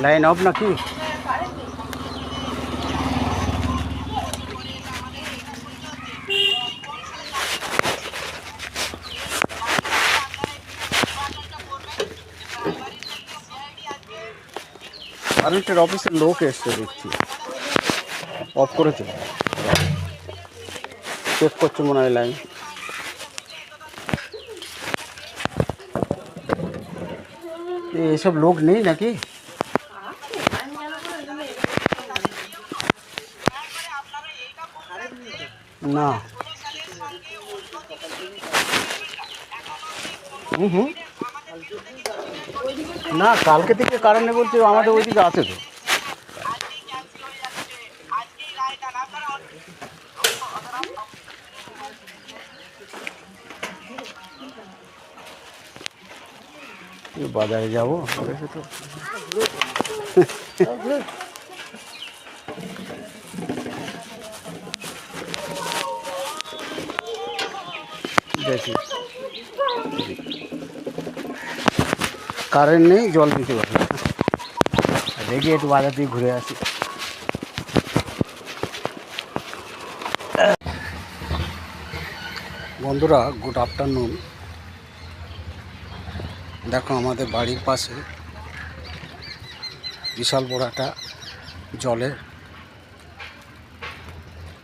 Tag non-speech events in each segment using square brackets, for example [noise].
Line of নাকি কারেন্টের অফিসের লোক এসছে দেখছি অফ করেছে চেক করছে মনে হয় লাইন এইসব লোক নেই নাকি না। হুম হুম। না কালকে থেকে কারেন্ট নেই বলছে আমাদের ওইদিকে আছে তো। বাজারে যাব? তো [laughs] দেখি কারেন্ট নেই, জল দিতে পারি। দেখি একটু বাজার দিয়ে ঘুরে আসি। বন্ধুরা গুড আফটারনুন দেখো, আমাদের বাড়ির পাশে বিশাল বড় একটা জলের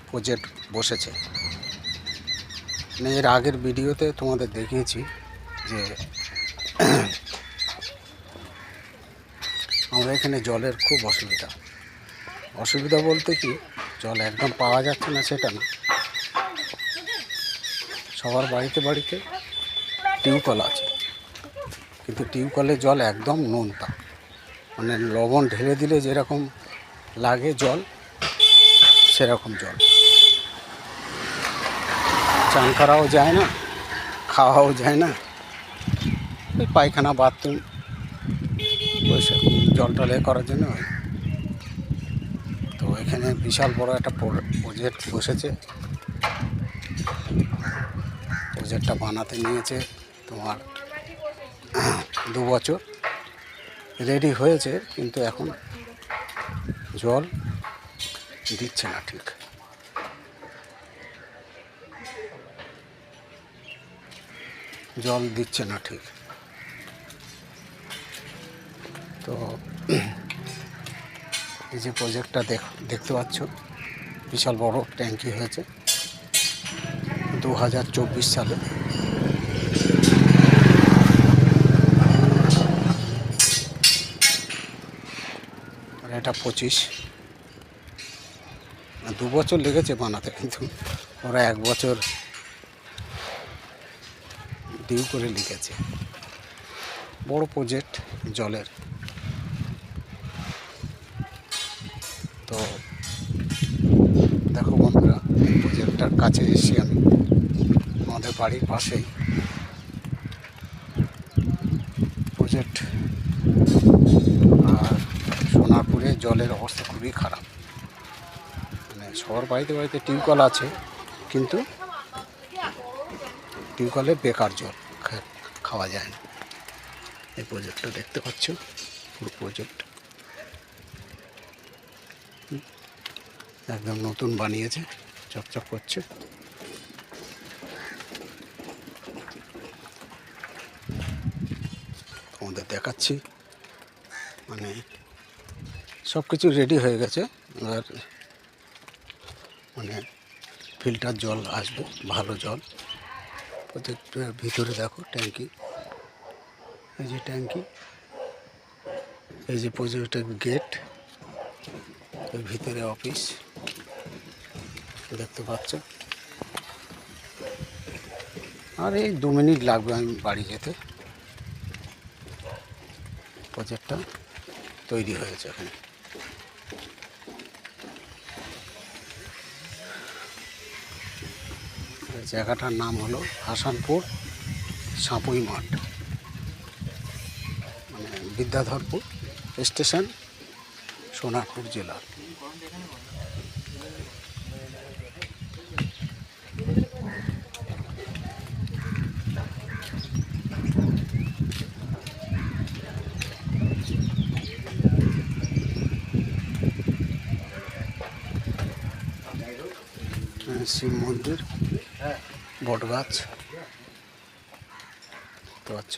প্রজেক্ট বসেছে। মানে এর আগের ভিডিওতে তোমাদের দেখিয়েছি যে আমরা এখানে জলের খুব অসুবিধা। অসুবিধা বলতে কি, জল একদম পাওয়া যাচ্ছে না, সেটা না। সবার বাড়িতে বাড়িতে টিউবকল আছে, কিন্তু টিউবকলের জল একদম নোনতা। মানে লবণ ঢেলে দিলে যেরকম লাগে জল, সেরকম জল। চান করাও যায় না, খাওয়াও যায় না। ওই পায়খানা, বাথরুম ওইসব জল টলে করার জন্য তো এখানে বিশাল বড় একটা প্রজেক্ট বসেছে। প্রজেক্টটা বানাতে নিয়েছে তোমার দু বছর। রেডি হয়েছে, কিন্তু এখন জল দিচ্ছে না ঠিক। জল দিচ্ছে না ঠিক। তো এই যে প্রজেক্টটা দেখ, দেখতে পাচ্ছ, বিশাল বড় ট্যাঙ্কি হয়েছে। দু হাজার চব্বিশ সালে। আর এটা পঁচিশ। দু বছর লেগেছে বানাতে, কিন্তু ওরা এক বছর ডিউ করে লিখেছে। বড় প্রজেক্ট জলের। তো দেখো বন্ধুরা, এই প্রজেক্টটার কাছে এসেছি আমি আমাদের বাড়ির পাশেই প্রজেক্ট আর সোনারপুরে জলের অবস্থা খুবই খারাপ। মানে সবার বাড়িতে বাড়িতে টিউবকল আছে, কিন্তু টিউবকলে বেকার জল খাওয়া যায় না। এই প্রজেক্টটা দেখতে পাচ্ছ, পুরো প্রজেক্ট। একদম নতুন বানিয়েছে, চকচক করছে। তোমাদের দেখাচ্ছি মানে সব কিছু রেডি হয়ে গেছে, এবার মানে ফিল্টার জল আসবে, ভালো জল। প্রজেক্টের ভিতরে দেখো ট্যাঙ্কি। এই যে ট্যাঙ্কি, এই যে প্রজেক্টের গেট, এর ভিতরে অফিস, দেখতে পাচ্ছ। আর এই দু মিনিট লাগবে আমি বাড়ি যেতে। প্রজেক্টটা তৈরি হয়েছে এখানে। জায়গাটার নাম হলো হাসানপুর সাঁপুই মাঠ। মানে বিদ্যাধরপুর স্টেশন সোনারপুর জেলা। হ্যাঁ, শিব মন্দির। বট গাছ দেখতে পাচ্ছ